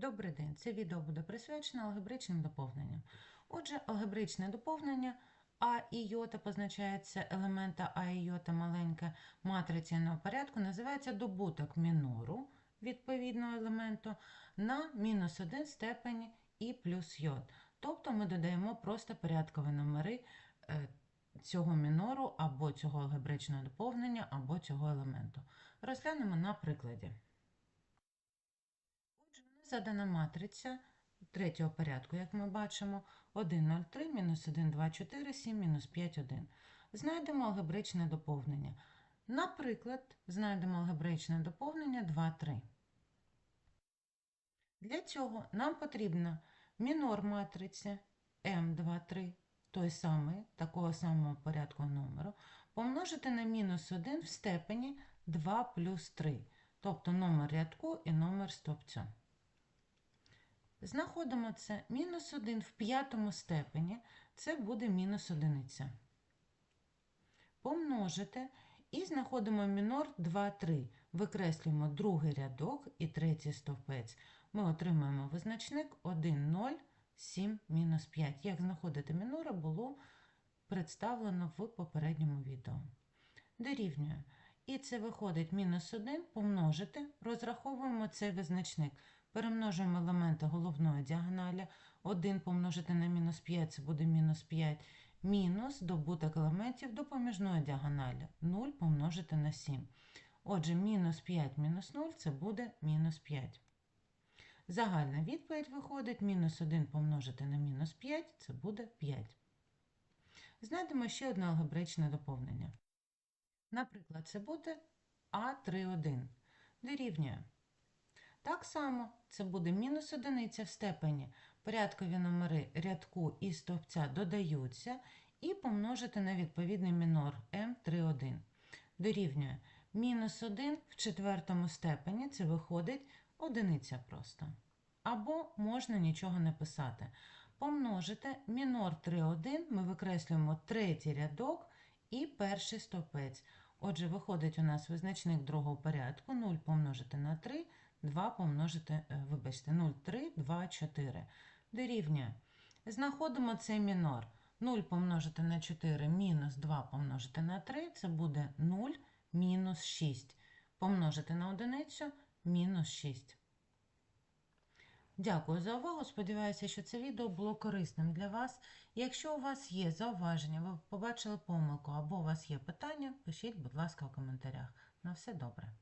Добрий день! Це відео буде присвячено алгебричним доповненням. Отже, алгебричне доповнення А і йота позначається елемента А і йота маленьке матрицяного порядку, називається добуток мінору відповідного елементу на мінус 1 степені і плюс йод. Тобто ми додаємо просто порядкові номери е, цього мінору або цього алгебричного доповнення, або цього елементу. Розглянемо на прикладі. Задана матриця третього порядку, як ми бачимо, 1, 0, 3, мінус 1, 2, 4, 7, мінус 5, 1. Знайдемо алгебричне доповнення. Наприклад, знайдемо алгебричне доповнення 2, 3. Для цього нам потрібно мінор матриці М23, той самий, такого самого порядку номеру, помножити на мінус 1 в степені 2 плюс 3, тобто номер рядку і номер стовпця. Знаходимо це мінус 1 в п'ятому степені, це буде мінус одиниця. Помножити і знаходимо мінор 2, 3. Викреслюємо другий рядок і третій стовпець. Ми отримаємо визначник 1, 0, 7, мінус 5. Як знаходити мінора, було представлено в попередньому відео. Дорівнює. І це виходить мінус 1 помножити, розраховуємо цей визначник. Перемножуємо елементи головної діагоналі. 1 помножити на мінус 5 це буде мінус 5. Мінус добуток елементів допоміжної діагоналі. 0 помножити на 7. Отже, мінус 5 мінус 0 це буде мінус 5. Загальна відповідь виходить мінус 1 помножити на мінус 5 це буде 5. Знайдемо ще одне алгебричне доповнення. Наприклад, це буде А31 дорівнює. Так само це буде мінус одиниця в степені. Порядкові номери рядку і стовпця додаються і помножити на відповідний мінор М31. Дорівнює мінус 1 в четвертому степені, це виходить одиниця просто. Або можна нічого не писати. Помножити мінор 3,1 ми викреслюємо третій рядок і перший стовпець. Отже, виходить у нас визначник другого порядку 0 помножити на 3, 2 помножити, е, вибачте, 0, 3, 2, 4. Дорівнює. Знаходимо цей мінор. 0 помножити на 4 мінус 2 помножити на 3, це буде 0 мінус 6. Помножити на одиницю мінус 6. Дякую за увагу. Сподіваюся, що це відео було корисним для вас. Якщо у вас є зауваження, ви побачили помилку або у вас є питання, пишіть, будь ласка, у коментарях. На все добре.